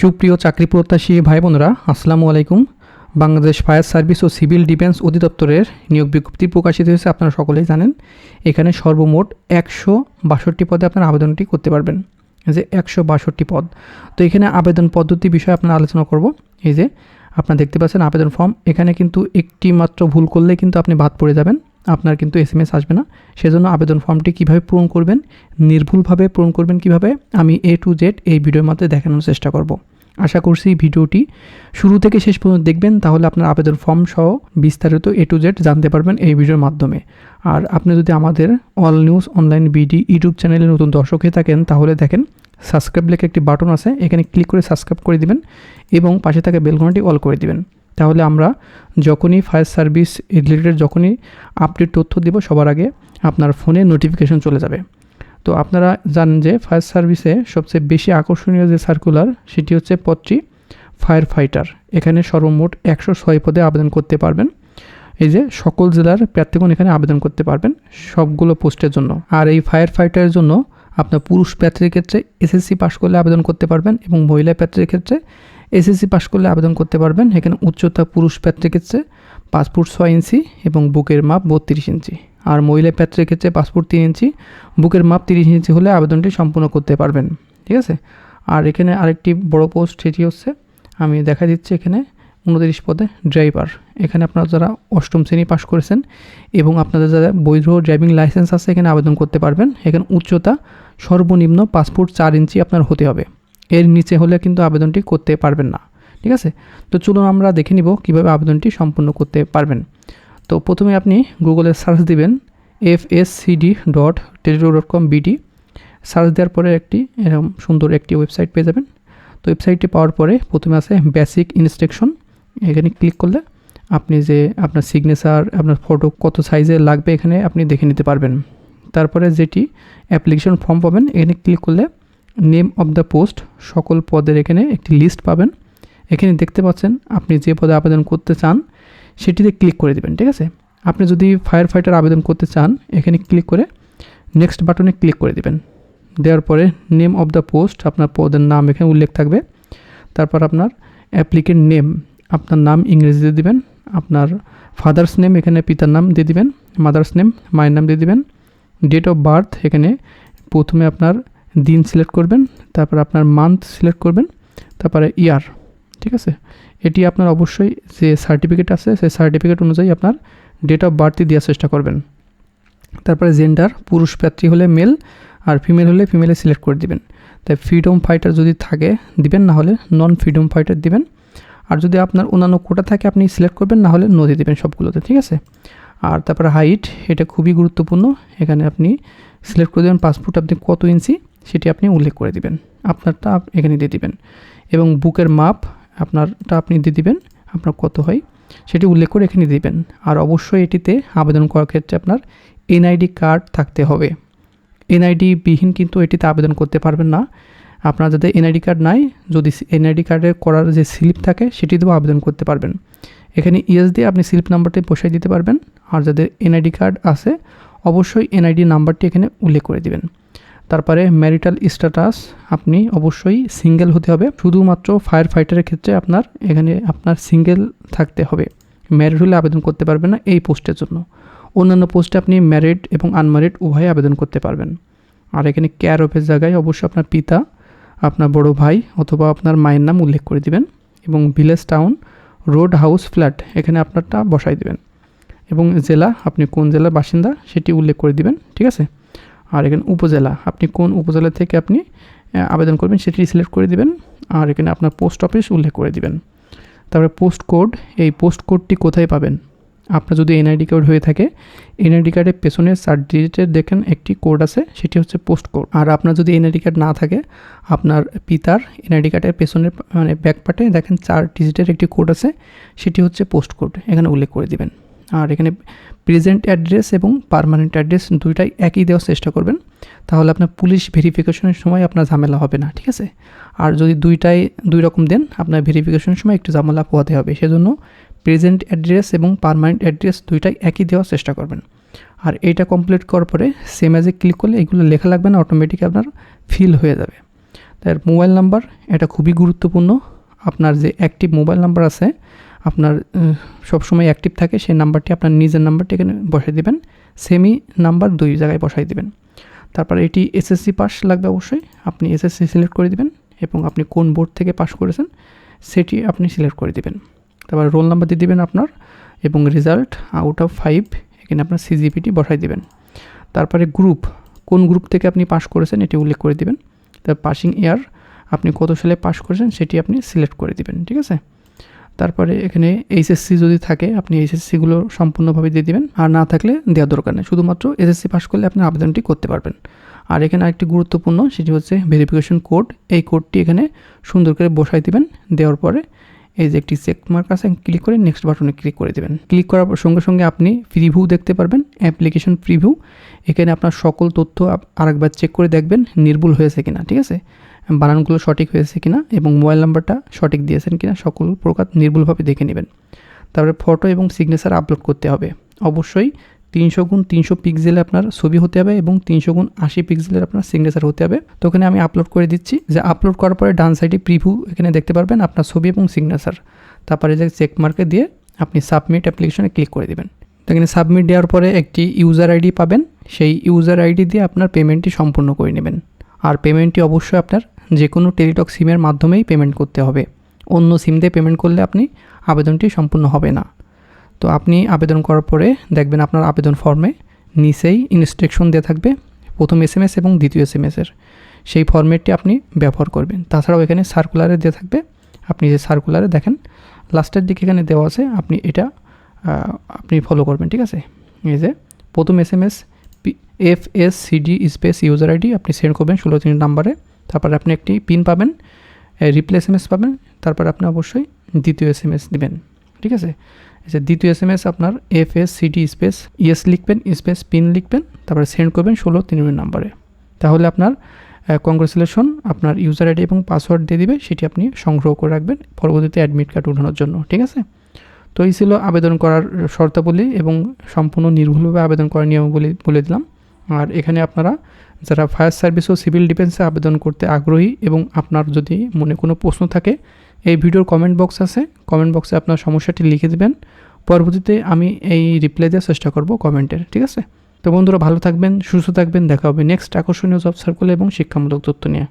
সুপ্রিয় চাকরি প্রত্যাশী ভাই বোনেরা আসসালামু আলাইকুম। বাংলাদেশ ফায়ার সার্ভিস ও সিভিল ডিফেন্স অধিদপ্তরের নিয়োগ বিজ্ঞপ্তি প্রকাশিত হয়েছে, আপনারা সকলেই জানেন। এখানে সর্বমোট একশো বাষট্টি পদে আপনারা আবেদনটি করতে পারবেন। এই যে একশো বাষট্টি পদ। তো এখানে আবেদন পদ্ধতি বিষয়ে আপনারা আলোচনা করব। এই যে আপনারা দেখতে পাচ্ছেন আবেদন ফর্ম। এখানে কিন্তু একটি মাত্র ভুল করলে কিন্তু আপনি বাদ পড়ে যাবেন। আপনার কিন্তু এস এম এস আসবে না। সেজন্য আবেদন ফর্মটি কীভাবে পূরণ করবেন, নির্ভুলভাবে পূরণ করবেন কীভাবে, আমি এ টু জেড এই ভিডিওর মধ্যে দেখানোর চেষ্টা করব। আশা করছি ভিডিওটি শুরু থেকে শেষ পর্যন্ত দেখবেন, তাহলে আপনার আবেদন ফর্ম সহ বিস্তারিত এ টু জেড জানতে পারবেন এই ভিডিওর মাধ্যমে। আর আপনি যদি আমাদের all news online BD YouTube চ্যানেলে নতুন দর্শক হয়ে থাকেন, তাহলে দেখেন সাবস্ক্রাইব লেখে একটি বাটন আছে, এখানে ক্লিক করে সাবস্ক্রাইব করে দিবেন এবং পাশে থাকা বেলঘনটি অল করে দিবেন। তাহলে আমরা যখনই ফায়ার সার্ভিস রিলেটেড যখনই আপডেট তথ্য দিব, সবার আগে আপনার ফোনে নোটিফিকেশন চলে যাবে। তো আপনারা জানেন যে ফায়ার সার্ভিসে সবচেয়ে বেশি আকর্ষণীয় যে সার্কুলার সেটি হচ্ছে পদটি ফায়ার ফাইটার এখানে সর্বমোট একশো ছয় পদে আবেদন করতে পারবেন। এই যে সকল জেলার প্রার্থীগণ এখানে আবেদন করতে পারবেন সবগুলো পোস্টের জন্য। আর এই ফায়ার ফাইটারের জন্য আপনার পুরুষ প্রার্থীর ক্ষেত্রে এসএসসি পাশ করলে আবেদন করতে পারবেন এবং মহিলা প্রার্থীর ক্ষেত্রে এসএসসি পাশ করলে আবেদন করতে পারবেন। এখানে উচ্চতা পুরুষ প্রার্থীর ক্ষেত্রে পাসপোর্ট ছয় ইঞ্চি এবং বুকের মাপ বত্রিশ ইঞ্চি। আর মহিলা প্রার্থীর ক্ষেত্রে পাসপোর্ট তিন ইঞ্চি, বুকের মাপ তিরিশ ইঞ্চি হলে আবেদনটি সম্পূর্ণ করতে পারবেন। ঠিক আছে? আর এখানে আরেকটি বড় পোস্ট, সেটি হচ্ছে আমি দেখা দিচ্ছি এখানে উনত্রিশ পদে ড্রাইভার। এখানে আপনারা যারা অষ্টম শ্রেণি পাশ করেছেন এবং আপনাদের যারা বৈধ ড্রাইভিং লাইসেন্স আছে, এখানে আবেদন করতে পারবেন। এখানে উচ্চতা সর্বনিম্ন পাসপোর্ট চার ইঞ্চি আপনার হতে হবে। এর নিচে হলে কিন্তু আবেদনটি করতে পারবেন না, ঠিক আছে? তো চলুন আমরা দেখে নিব কীভাবে আবেদনটি সম্পূর্ণ করতে পারবেন। তো প্রথমে আপনি গুগলে সার্চ দিবেন F S CD dot teletalk dot com BD search দেওয়ার পরে একটি এরকম সুন্দর একটি ওয়েবসাইট পেয়ে যাবেন। তো ওয়েবসাইটটি পাওয়ার পরে প্রথমে আছে বেসিক ইনস্ট্রাকশন এখানে ক্লিক করলে আপনি যে আপনার সিগনেচার আপনার ফটো কত সাইজে লাগবে এখানে আপনি দেখে নিতে পারবেন। তারপরে যেটি অ্যাপ্লিকেশন ফর্ম পাবেন, এখানে ক্লিক করলে নেম অফ দ্য পোস্ট সকল পদের এখানে একটি লিস্ট পাবেন। এখানে দেখতে পাচ্ছেন, আপনি যে পদে আবেদন করতে চান, সেটিতে ক্লিক করে দেবেন, ঠিক আছে? আপনি যদি ফায়ার ফাইটার আবেদন করতে চান, এখানে ক্লিক করে নেক্সট বাটনে ক্লিক করে দেবেন। দেওয়ার পরে নেম অফ দ্য পোস্ট আপনার পদের নাম এখানে উল্লেখ থাকবে। তারপর আপনার অ্যাপ্লিকেন্ট নেম আপনার নাম ইংরেজিতে দিবেন, আপনার ফাদার্স নেম এখানে পিতার নাম দিয়ে দিবেন মাদার্স নেম মায়ের নাম দিয়ে দিবেন ডেট অফ বার্থ এখানে প্রথমে আপনার দিন সিলেক্ট করবেন, তারপর আপনার মান্থ সিলেক্ট করবেন, তারপরে ইয়ার ঠিক আছে? এটি আপনার অবশ্যই যে সার্টিফিকেট আছে, সেই সার্টিফিকেট অনুযায়ী আপনার ডেট অফ বার্থই দেওয়ার চেষ্টা করবেন। তারপরে জেন্ডার পুরুষ প্রার্থী হলে মেল আর ফিমেল হলে ফিমেলে সিলেক্ট করে দিবেন। তাই ফ্রিডম ফাইটার যদি থাকে, দিবেন, না হলে নন ফ্রিডম ফাইটার দিবেন। আর যদি আপনার অন্যান্য কোটা থাকে, আপনি সিলেক্ট করবেন, না হলে নদী দেবেন সবগুলোতে, ঠিক আছে? আর তারপরে হাইট এটা খুবই গুরুত্বপূর্ণ। এখানে আপনি সিলেক্ট করে দেবেন, পাসপোর্ট আপনি কত ইঞ্চি সেটি আপনি উল্লেখ করে দিবেন। আপনারটা এখানে দিয়ে দিবেন। এবং বুকের মাপ আপনারটা আপনি দিয়ে দিবেন, আপনার কত হয় সেটি উল্লেখ করে এখানে দিবেন। আর অবশ্যই এটিতে আবেদন করার ক্ষেত্রে আপনার এনআইডি কার্ড থাকতে হবে। এনআইডি বিহীন কিন্তু এটিতে আবেদন করতে পারবেন না। আপনার যাদের এনআইডি কার্ড নাই, যদি এনআইডি কার্ডের করার যে স্লিপ থাকে সেটি দিয়েও আবেদন করতে পারবেন। এখানে ইএস দিয়ে আপনি স্লিপ নাম্বারটি বসাই দিতে পারবেন। আর যাদের এনআইডি কার্ড আছে, অবশ্যই এনআইডি নাম্বারটি এখানে উল্লেখ করে দিবেন। তারপরে ম্যারিটাল স্ট্যাটাস আপনি অবশ্যই সিঙ্গেল হতে হবে। শুধুমাত্র ফায়ার ফাইটারের ক্ষেত্রে আপনার এখানে আপনার সিঙ্গেল থাকতে হবে। ম্যারিড হলে আবেদন করতে পারবেন না এই পোস্টের জন্য। অন্যান্য পোস্টে আপনি ম্যারিড এবং আনম্যারিড উভয়ে আবেদন করতে পারবেন। আর এখানে কেয়ার অফের জায়গায় অবশ্যই আপনার পিতা, আপনার বড় ভাই অথবা আপনার মায়ের নাম উল্লেখ করে দিবেন এবং village town road house flat এখানে আপনারটা বসাই দিবেন। এবং জেলা, আপনি কোন জেলার বাসিন্দা সেটি উল্লেখ করে দিবেন, ঠিক আছে? আর এখানে উপজেলা, আপনি কোন উপজেলা থেকে আপনি আবেদন করবেন সেটি সিলেক্ট করে দিবেন। আর এখানে আপনার পোস্ট অফিস উল্লেখ করে দিবেন। তারপরে পোস্ট কোড এই পোস্ট কোডটি কোথায় পাবেন? আপনার যদি এনআইডি কার্ড হয়ে থাকে এনআইডি কার্ডের পেছনে চার ডিজিটের দেখেন একটি কোড আছে, সেটি হচ্ছে পোস্ট কোড আর আপনার যদি এনআইডি কার্ড না থাকে, আপনার পিতার এনআইডি কার্ডের পেছনের মানে ব্যাক পার্টে দেখেন চার ডিজিটের একটি কোড আছে, সেটি হচ্ছে পোস্ট কোড এখানে উল্লেখ করে দিবেন। আর এখানে প্রেজেন্ট অ্যাড্রেস এবং পারমানেন্ট অ্যাড্রেস দুইটাই একই দেওয়ার চেষ্টা করবেন। তাহলে আপনার পুলিশ ভেরিফিকেশনের সময় আপনার ঝামেলা হবে না, ঠিক আছে? আর যদি দুইটাই, দুই রকম দেন, আপনার ভেরিফিকেশনের সময় একটু ঝামেলা পোহাতে হবে। সেজন্য প্রেজেন্ট অ্যাড্রেস এবং পারমানেন্ট অ্যাড্রেস দুইটাই একই দেওয়ার চেষ্টা করবেন। আর এইটা কমপ্লিট করার পরে সেম অ্যাজে ক্লিক করলে এগুলো লেখা লাগবে না অটোমেটিক আপনার ফিল হয়ে যাবে। তার মোবাইল নাম্বার এটা খুবই গুরুত্বপূর্ণ। আপনার যে অ্যাক্টিভ মোবাইল নাম্বার আছে আপনার সবসময় অ্যাক্টিভ থাকে, সেই নাম্বারটি আপনার নিজের নাম্বারটি এখানে বসাই দেবেন। সেমি নাম্বার দুই জায়গায় বসাই দেবেন। তারপর এটি এসএসসি পাস লাগবে অবশ্যই। আপনি এসএসসি সিলেক্ট করে দিবেন এবং আপনি কোন বোর্ড থেকে পাস করেছেন সেটি আপনি সিলেক্ট করে দিবেন। তারপর রোল নাম্বার দিয়ে দিবেন আপনার এবং রেজাল্ট আউট অফ ফাইভ এখানে আপনার সিজিপিটি বসাই দেবেন। তারপরে গ্রুপ কোন গ্রুপ থেকে আপনি পাস করেছেন এটি উল্লেখ করে দিবেন। তার পাসিং ইয়ার আপনি কত সালে পাস করেছেন সেটি আপনি সিলেক্ট করে দিবেন, ঠিক আছে? তারপরে এখানে এইচএসসি যদি থাকে, আপনি এইচএসসিগুলো সম্পূর্ণভাবে দিয়ে দিবেন। আর না থাকলে দেওয়ার দরকার নেই। শুধুমাত্র এসএসসি পাস করলে আপনি আবেদনটি করতে পারবেন। আর এখানে আরেকটি গুরুত্বপূর্ণ, সেটি হচ্ছে ভেরিফিকেশন কোড এই কোডটি এখানে সুন্দর করে বসাই দিবেন। দেওয়ার পরে এই যে একটি চেক মার্ক আছে ক্লিক করে নেক্সট বাটনে ক্লিক করে দেবেন। ক্লিক করার সঙ্গে সঙ্গে আপনি প্রিভিউ দেখতে পারবেন অ্যাপ্লিকেশন প্রিভিউ এখানে আপনার সকল তথ্য আরেকবার চেক করে দেখবেন, নির্ভুল হয়েছে কিনা, ঠিক আছে? বানানগুলো সঠিক হয়েছে কিনা এবং মোবাইল নাম্বারটা সঠিক দিয়েছেন কিনা সকল প্রকার নির্ভুলভাবে দেখে নেবেন। তারপরে ফটো এবং সিগনেচার আপলোড করতে হবে। অবশ্যই তিনশো গুণ তিনশো পিক্সেলে আপনার ছবি হতে হবে এবং তিনশো গুণ আশি পিক্সেলের আপনার সিগনেচার হতে হবে। তো ওখানে আমি আপলোড করে দিচ্ছি। যে আপলোড করার পরে ডান সাইডে প্রিভিউ এখানে দেখতে পারবেন আপনার ছবি এবং সিগনেচার তারপরে যে চেক মার্কে দিয়ে আপনি সাবমিট অ্যাপ্লিকেশনে ক্লিক করে দেবেন। তো এখানে সাবমিট দেওয়ার পরে একটি ইউজার আইডি পাবেন। সেই ইউজার আইডি দিয়ে আপনার পেমেন্টটি সম্পূর্ণ করে নেবেন। আর পেমেন্টটি অবশ্যই আপনার যে কোনো টেলিটক সিমের মাধ্যমেই পেমেন্ট করতে হবে। অন্য সিম দিয়ে পেমেন্ট করলে আপনি আবেদনটি সম্পূর্ণ হবে না। তো আপনি আবেদন করার পরে দেখবেন আপনার আবেদন ফর্মে নিচেই ইনস্ট্রাকশন দেওয়া থাকবে, প্রথম এস এম এস এবং দ্বিতীয় এস এম এসের সেই ফর্মেটটি আপনি ব্যবহার করবেন। তাছাড়াও এখানে সার্কুলারে দেওয়া থাকবে। আপনি যে সার্কুলারে দেখেন লাস্টের দিকে এখানে দেওয়া আছে, আপনি এটা আপনি ফলো করবেন, ঠিক আছে? এই যে, প্রথম S M S F S CD space user ID আপনি সেন্ড করবেন, ষোলো তিন নাম্বারে। তারপরে আপনি একটি পিন পাবেন রিপ্লে এস পাবেন, তারপরে আপনি অবশ্যই দ্বিতীয় এস এম এস দেবেন, ঠিক আছে? যে দ্বিতীয় এস এম এস আপনার F S CD space ES লিখবেন স্পেস পিন লিখবেন, তারপরে সেন্ড করবেন ষোলো তিন নাম্বারে তাহলে আপনার কংগ্রেচুলেশন আপনার ইউজার আইডি এবং পাসওয়ার্ড দিয়ে দিবে, সেটি আপনি সংগ্রহ করে রাখবেন, পরবর্তীতে অ্যাডমিট কার্ড উঠানোর জন্য, ঠিক আছে? তো এই ছিল আবেদন করার শর্তাবলী এবং সম্পূর্ণ নির্ভুলভাবে আবেদন করার নিয়মাবলী বলে দিলাম। আর এখানে আপনারা যারা ফায়ার সার্ভিস ও সিভিল ডিফেন্সে আবেদন করতে আগ্রহী এবং আপনার যদি মনে কোনো প্রশ্ন থাকে, এই ভিডিওর কমেন্ট বক্স আছে। কমেন্ট বক্সে আপনার সমস্যাটি লিখে দেবেন। পরবর্তীতে আমি এই রিপ্লাই দেওয়ার চেষ্টা করব কমেন্টের ঠিক আছে? তো বন্ধুরা, ভালো থাকবেন, সুস্থ থাকবেন। দেখা হবে নেক্সট আকর্ষণীয় জব সার্কুল এবং শিক্ষামূলক তথ্য নিয়ে।